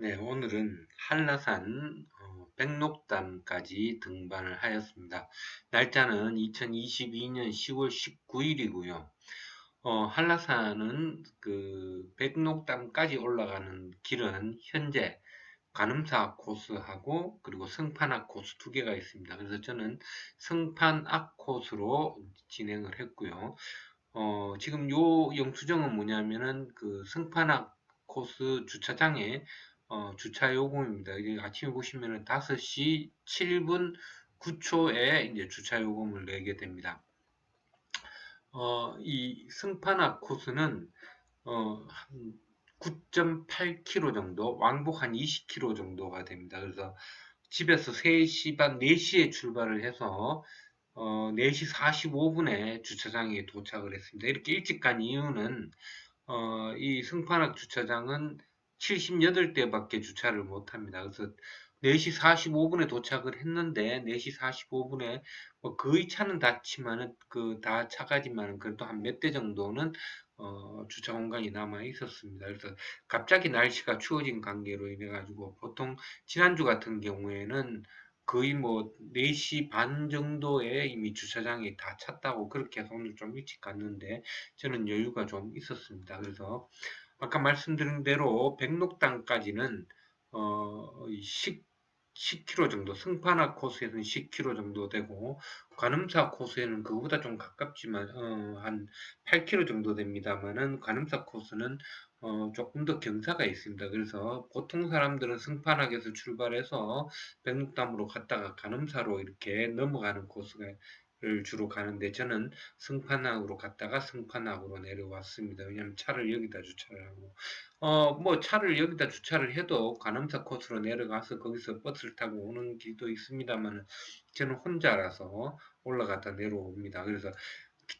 네, 오늘은 한라산 어, 백록담까지 등반을 하였습니다. 날짜는 2022년 10월 19일이고요. 어, 한라산은 그 백록담까지 올라가는 길은 현재 관음사 코스하고 그리고 성판악 코스 두 개가 있습니다. 그래서 저는 성판악 코스로 진행을 했고요. 어, 지금 요 영수증은 뭐냐면은 그 성판악 코스 주차장에 어, 주차 요금입니다. 이게 아침에 보시면은 5시 7분 9초에 이제 주차 요금을 내게 됩니다. 어, 이 승판악 코스는 어, 한 9.8km 정도, 왕복 한 20km 정도가 됩니다. 그래서 집에서 3시 반, 4시에 출발을 해서 어, 4시 45분에 주차장에 도착을 했습니다. 이렇게 일찍 간 이유는 어, 이 승판악 주차장은 78대밖에 주차를 못합니다. 그래서 4시 45분에 도착을 했는데 4시 45분에 뭐 거의 차는 닿지만은 그 다 차가지만은 그래도 한 몇 대 정도는 어, 주차 공간이 남아 있었습니다. 그래서 갑자기 날씨가 추워진 관계로 인해 가지고 보통 지난주 같은 경우에는 거의 뭐 4시 반 정도에 이미 주차장이 다 찼다고 그렇게 해서 오늘 좀 일찍 갔는데 저는 여유가 좀 있었습니다. 그래서 아까 말씀드린 대로 백록당까지는 어, 10, 10km 정도, 승판화 코스에서는 10km 정도 되고, 관음사 코스에는 그보다 좀 가깝지만, 어, 한 8km 정도 됩니다만은, 관음사 코스는 어, 조금 더 경사가 있습니다. 그래서 보통 사람들은 승판악에서 출발해서 백록담으로 갔다가 관음사로 이렇게 넘어가는 코스가 를 주로 가는데 저는 승판항으로 갔다가 승판항으로 내려왔습니다. 왜냐하면 차를 여기다 주차를 하고 어 뭐 차를 여기다 주차를 해도 관음사 코스로 내려가서 거기서 버스를 타고 오는 길도 있습니다만 저는 혼자라서 올라갔다 내려옵니다. 그래서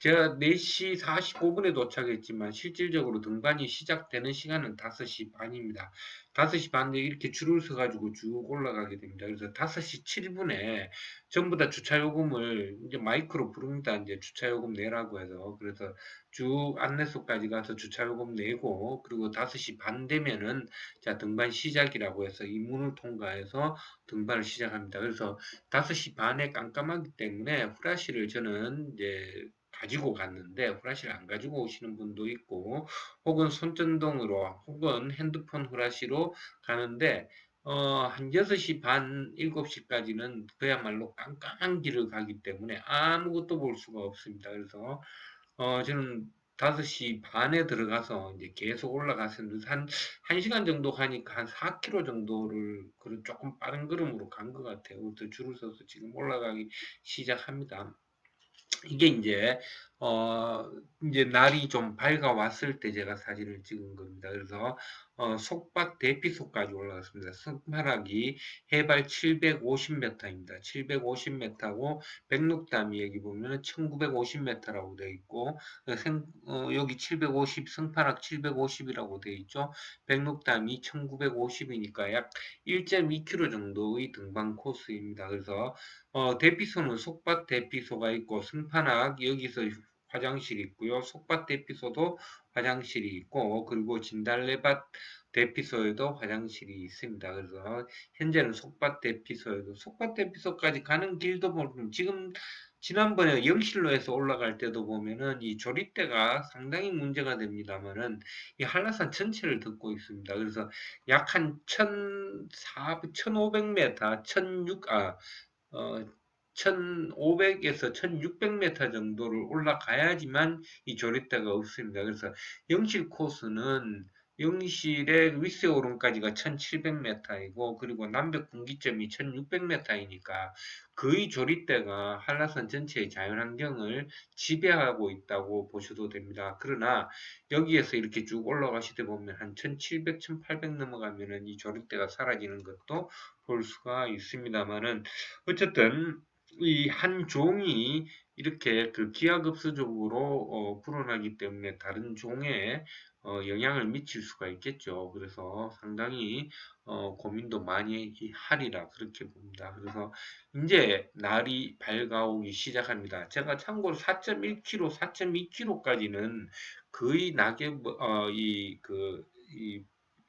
제가 4시 45분에 도착했지만 실질적으로 등반이 시작되는 시간은 5시 반입니다. 5시 반에 이렇게 줄을 서가지고 쭉 올라가게 됩니다. 그래서 5시 7분에 전부 다 주차요금을 이제 마이크로 부릅니다. 이제 주차요금 내라고 해서. 그래서 쭉 안내소까지 가서 주차요금 내고, 그리고 5시 반 되면은 자, 등반 시작이라고 해서 이 문을 통과해서 등반을 시작합니다. 그래서 5시 반에 깜깜하기 때문에 후라시를 저는 이제 가지고 갔는데 후라시를 안 가지고 오시는 분도 있고 혹은 손전등으로 혹은 핸드폰 후라시로 가는데 어, 한 6시 반, 7시까지는 그야말로 깜깜한 길을 가기 때문에 아무것도 볼 수가 없습니다. 그래서 어, 저는 5시 반에 들어가서 이제 계속 올라갔었는데 한 1시간 정도 가니까 한 4km 정도를 그런 조금 빠른 걸음으로 간 것 같아요. 그래서 줄을 서서 지금 올라가기 시작합니다. 이게 이제 어 이제 날이 좀 밝아왔을 때 제가 사진을 찍은 겁니다. 그래서 어 속밭 대피소까지 올라갔습니다. 승파락이 해발 750m입니다. 750m고 백록담이 여기 보면은 1950m라고 되어 있고 생, 어, 여기 750 승파락 750이라고 되어 있죠. 백록담이 1950이니까 약 1.2km 정도의 등반 코스입니다. 그래서 어, 대피소는 속밭 대피소가 있고 승판악 여기서 화장실이 있고요. 속밭 대피소도 화장실이 있고 그리고 진달래밭 대피소에도 화장실이 있습니다. 그래서 현재는 속밭 대피소에도 속밭 대피소까지 가는 길도 보면 지금 지난번에 영실로에서 올라갈 때도 보면은 이 조립대가 상당히 문제가 됩니다만은 이 한라산 전체를 듣고 있습니다. 그래서 약 한 1,400, 1,500m, 1,600, 아, 어, 1500에서 1600m 정도를 올라가야지만 이 조립대가 없습니다. 그래서 영실 코스는 영실의 위세 오름까지가 1700m이고 그리고 남백 분기점이 1600m이니까 거의 조립대가 한라산 전체의 자연환경을 지배하고 있다고 보셔도 됩니다. 그러나 여기에서 이렇게 쭉 올라가시다 보면 한 1700, 1800 넘어가면은 이 조립대가 사라지는 것도 볼 수가 있습니다만은 어쨌든 이 한 종이 이렇게 그 기하급수적으로 어, 불어나기 때문에 다른 종에 어, 영향을 미칠 수가 있겠죠. 그래서 상당히 어, 고민도 많이 하리라 그렇게 봅니다. 그래서 이제 날이 밝아오기 시작합니다. 제가 참고로 4.1km, 4.2km까지는 거의 낙엽 어, 이그 이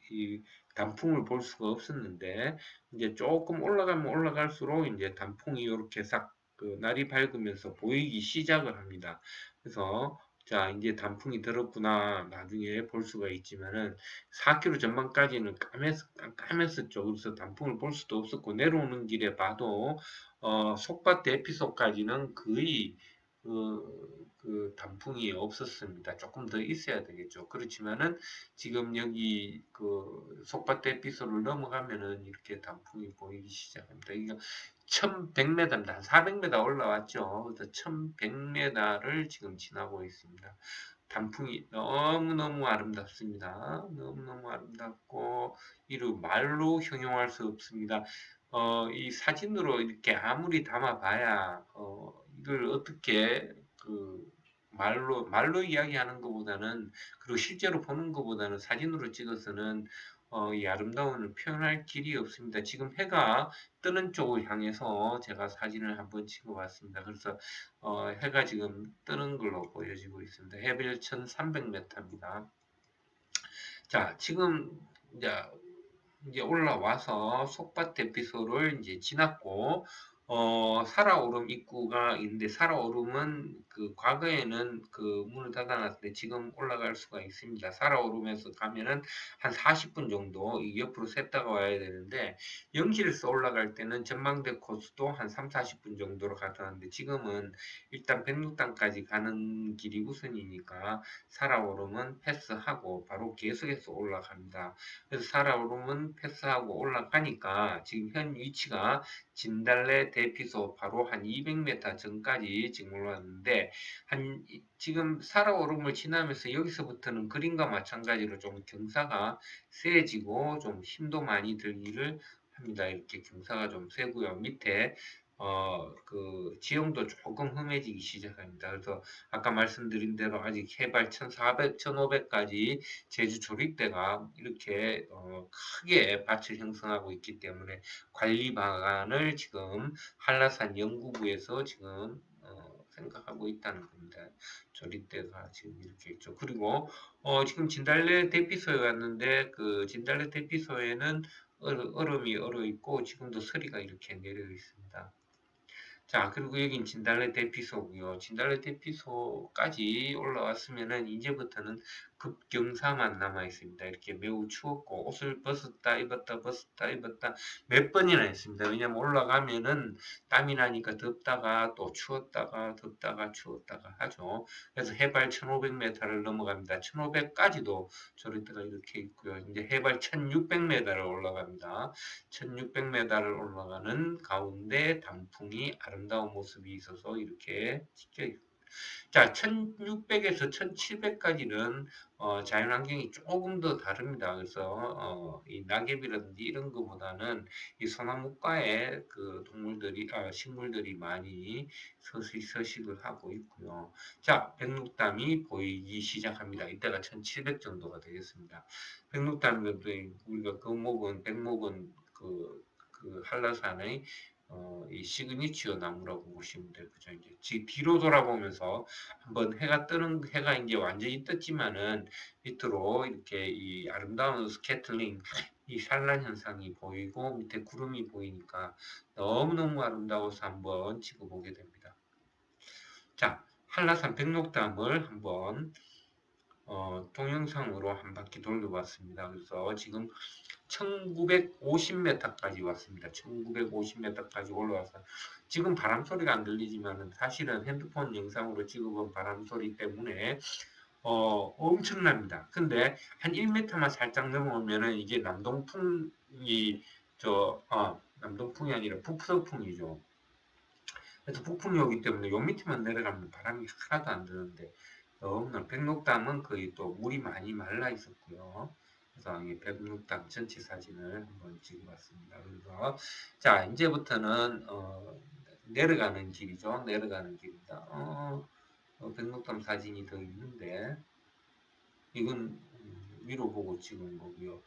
이 단풍을 볼 수가 없었는데 이제 조금 올라가면 올라갈수록 이제 단풍이 이렇게 싹 그 날이 밝으면서 보이기 시작을 합니다. 그래서 자 이제 단풍이 들었구나 나중에 볼 수가 있지만은 4km 전방까지는 까맸, 까맸었죠. 그래서 단풍을 볼 수도 없었고 내려오는 길에 봐도 어, 속밭 대피소까지는 거의 그, 그 단풍이 없었습니다. 조금 더 있어야 되겠죠. 그렇지만은 지금 여기 그 속밭 대피소를 넘어가면은 이렇게 단풍이 보이기 시작합니다. 이거 1100m입니다. 한 400m 올라왔죠. 그래서 1100m를 지금 지나고 있습니다. 단풍이 너무너무 아름답습니다. 너무너무 아름답고 이루 말로 형용할 수 없습니다. 어, 이 사진으로 이렇게 아무리 담아봐야 어, 이걸 어떻게 그 말로 말로 이야기하는 것보다는 그리고 실제로 보는 것보다는 사진으로 찍어서는 어, 이 아름다움을 표현할 길이 없습니다. 지금 해가 뜨는 쪽을 향해서 제가 사진을 한번 찍어봤습니다. 그래서 어, 해가 지금 뜨는 걸로 보여지고 있습니다. 해별 1300m입니다. 자, 지금 이제 올라와서 속밭 대피소를 이제 지났고 어, 살아오름 입구가 있는데 살아오름은 그 과거에는 그 문을 닫아놨는데 지금 올라갈 수가 있습니다. 살아오름에서 가면은 한 40분 정도 옆으로 샜다가 와야 되는데 영실에서 올라갈 때는 전망대 코스도 한 3, 40분 정도로 가다는데 지금은 일단 백록당까지 가는 길이 우선이니까 살아오름은 패스하고 바로 계속해서 올라갑니다. 그래서 살아오름은 패스하고 올라가니까 지금 현 위치가 진달래 대피소 바로 한 200m 전까지 올라왔는데 한 지금 살아오름을 지나면서 여기서부터는 그림과 마찬가지로 좀 경사가 세지고 좀 힘도 많이 들기를 합니다. 이렇게 경사가 좀 세고요. 밑에 어, 그, 지형도 조금 험해지기 시작합니다. 그래서 아까 말씀드린 대로 아직 해발 1400, 1500까지 제주 조립대가 이렇게 어, 크게 밭을 형성하고 있기 때문에 관리 방안을 지금 한라산 연구부에서 지금 어, 생각하고 있다는 겁니다. 조립대가 지금 이렇게 있죠. 그리고 어, 지금 진달래 대피소에 왔는데 그 진달래 대피소에는 얼음이 얼어 있고 지금도 서리가 이렇게 내려 있습니다. 자, 그리고 여긴 진달래 대피소고요. 진달래 대피소까지 올라왔으면은 이제부터는 급경사만 남아 있습니다. 이렇게 매우 추웠고 옷을 벗었다 입었다 벗었다 입었다 몇 번이나 했습니다. 왜냐면 올라가면은 땀이 나니까 덥다가 또 추웠다가 덥다가 추웠다가 하죠. 그래서 해발 1500m를 넘어갑니다. 1500까지도 저리때가 이렇게 있고요. 이제 해발 1600m를 올라갑니다. 1600m를 올라가는 가운데 단풍이 아름 다운 모습이 있어서 이렇게 찍혀 있습니다. 자, 1600에서 1700까지는 어, 자연환경이 조금 더 다릅니다. 그래서 어, 이 낙엽이라든지 이런 것보다는 이 소나무과의 그 동물들이 아, 식물들이 많이 서식, 서식을 하고 있고요. 자, 백록담이 보이기 시작합니다. 이때가 1700 정도가 되겠습니다. 백록담은 우리가 금목은 백목은 그, 그 한라산의 어, 이 시그니처 나무라고 보시면. 그죠? 이제 뒤로 돌아보면서 한번 해가 뜨는 해가 이제 완전히 떴지만은 밑으로 이렇게 이 아름다운 스케틀링 이 산란 현상이 보이고 밑에 구름이 보이니까 너무너무 아름다워서 한번 찍어보게 됩니다. 자, 한라산 백록담을 한번 어, 동영상으로 한 바퀴 돌려봤습니다. 그래서 지금 1950m까지 왔습니다. 1950m까지 올라와서 지금 바람 소리가 안 들리지만 사실은 핸드폰 영상으로 찍어본 바람 소리 때문에 어, 엄청납니다. 근데 한 1m만 살짝 넘어오면은 이게 남동풍이 저 어, 남동풍이 아니라 북서풍이죠. 그래서 북풍이 오기 때문에 요 밑에만 내려가면 바람이 하나도 안 드는데 너무나 백록담은 거의 또 물이 많이 말라 있었고요. 그래서 이 백록담 전체 사진을 한번 찍어봤습니다. 그래서 자 이제부터는 어, 내려가는 길이죠. 내려가는 길입니다. 어, 어, 백록담 사진이 더 있는데 이건 위로 보고 찍은 거고요.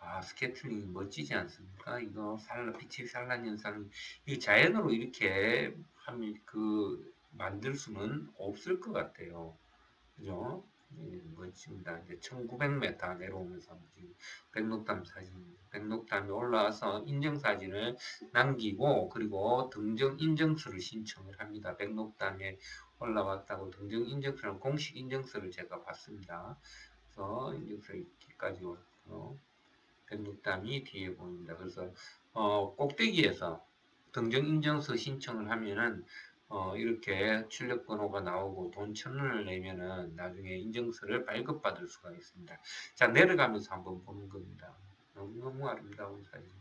아, 스케틀링이 멋지지 않습니까? 이거 산란, 빛의 산란 현상, 이 자연으로 이렇게 하면 그 만들 수는 없을 것 같아요. 그죠? 멋집니다. 이제 1900m 내려오면서 지금 백록담 사진, 백록담이 올라와서 인증사진을 남기고 그리고 등정 인증서를 신청을 합니다. 백록담에 올라왔다고 등정 인증서는 공식 인증서를 제가 받습니다. 그래서 인증서 이렇게까지 왔고 백록담이 뒤에 보입니다. 그래서 어, 꼭대기에서 등정 인증서 신청을 하면은 어, 이렇게 출력 번호가 나오고 돈 천원을 내면은 나중에 인증서를 발급받을 수가 있습니다. 자, 내려가면서 한번 보는 겁니다. 너무너무 아름다운 사진입니다.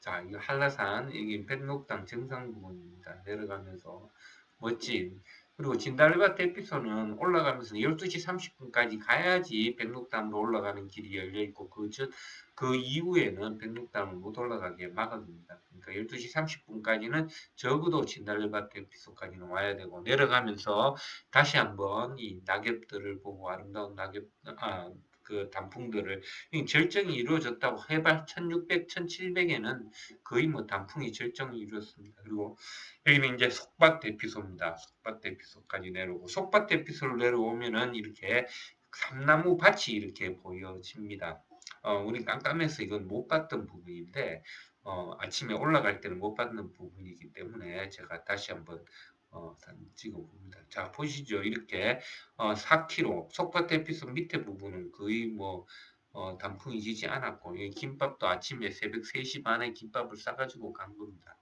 자, 이 한라산, 여기 백록당 정상 부분입니다. 내려가면서 멋진 그리고 진달밭 대피소는 올라가면서 12시 30분까지 가야지 백록담으로 올라가는 길이 열려 있고 그, 저, 그 이후에는 백록담을 못 올라가게 막아줍니다. 그러니까 12시 30분까지는 적어도 진달밭 대피소까지는 와야 되고 내려가면서 다시 한번 이 낙엽들을 보고 아름다운 낙엽 아, 그 단풍들을 절정이 이루어졌다고 해발 1600, 1700에는 거의 뭐 단풍이 절정이 이루어졌습니다. 그리고 여기는 이제 속밭 대피소입니다. 속밭 대피소까지 내려오고 속밭 대피소를 내려오면은 이렇게 삼나무 밭이 이렇게 보여집니다. 어, 우리 깜깜해서 이건 못 봤던 부분인데 어, 아침에 올라갈 때는 못 봤는 부분이기 때문에 제가 다시 한번 어, 찍어 봅니다. 자 보시죠. 이렇게 어, 4km 속밭 에피소 밑에 부분은 거의 뭐 어, 단풍이 지지 않았고 이 김밥도 아침에 새벽 3시 반에 김밥을 싸가지고 간 겁니다.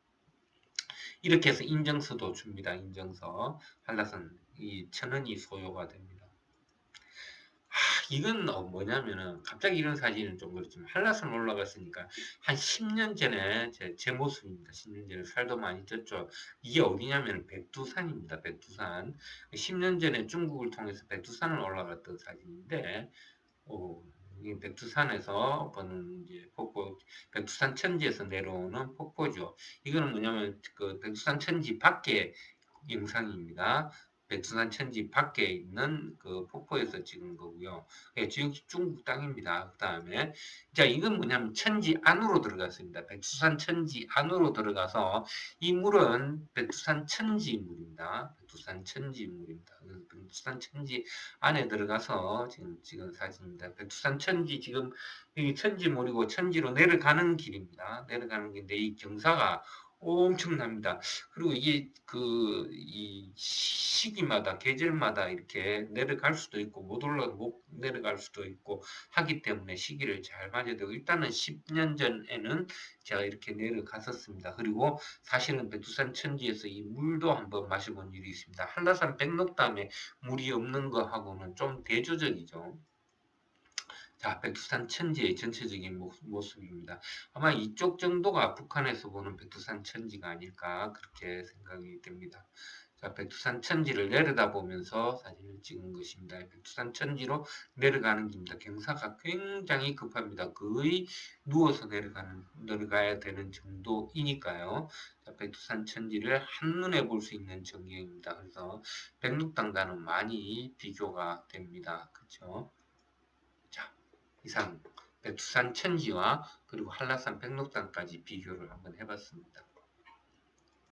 이렇게 해서 인증서도 줍니다. 인증서 한라산 이 천원이 소요가 됩니다. 이건 어, 뭐냐면은 갑자기 이런 사진은 좀 그렇지만 한라산 올라갔으니까 한 10년 전에 제, 제 모습입니다. 10년 전에 살도 많이 쪘죠. 이게 어디냐면 백두산입니다. 백두산. 10년 전에 중국을 통해서 백두산을 올라갔던 사진인데 어, 이 백두산에서 보는 이제 폭포, 백두산 천지에서 내려오는 폭포죠. 이거는 뭐냐면 그 백두산 천지 밖에 영상입니다. 백두산 천지 밖에 있는 그 폭포에서 찍은 거고요. 예, 지금 중국 땅입니다. 그 다음에 자 이건 뭐냐면 천지 안으로 들어갔습니다. 백두산 천지 안으로 들어가서 이 물은 백두산 천지 물입니다. 백두산 천지 물입니다. 백두산 천지 안에 들어가서 지금 찍은 사진입니다. 백두산 천지 지금 여기 천지 물이고 천지로 내려가는 길입니다. 내려가는 길인데 이 경사가 엄청납니다. 그리고 이게 그 이 시기마다 계절마다 이렇게 내려갈 수도 있고 못 올라 못 내려갈 수도 있고 하기 때문에 시기를 잘 맞아야 되고 일단은 10년 전에는 제가 이렇게 내려갔었습니다. 그리고 사실은 백두산 천지에서 이 물도 한번 마셔본 일이 있습니다. 한라산 백록담에 물이 없는 거하고는 좀 대조적이죠. 자, 백두산 천지의 전체적인 모습 입니다. 아마 이쪽 정도가 북한에서 보는 백두산 천지가 아닐까 그렇게 생각이 됩니다. 자, 백두산 천지를 내려다 보면서 사진을 찍은 것입니다. 백두산 천지로 내려가는 길입니다. 경사가 굉장히 급합니다. 거의 누워서 내려가는, 내려가야 되는 정도이니까요. 자, 백두산 천지를 한눈에 볼 수 있는 전경입니다. 그래서 백록당과는 많이 비교가 됩니다. 그렇죠? 이상 백두산 천지와 그리고 한라산 백록산까지 비교를 한번 해봤습니다.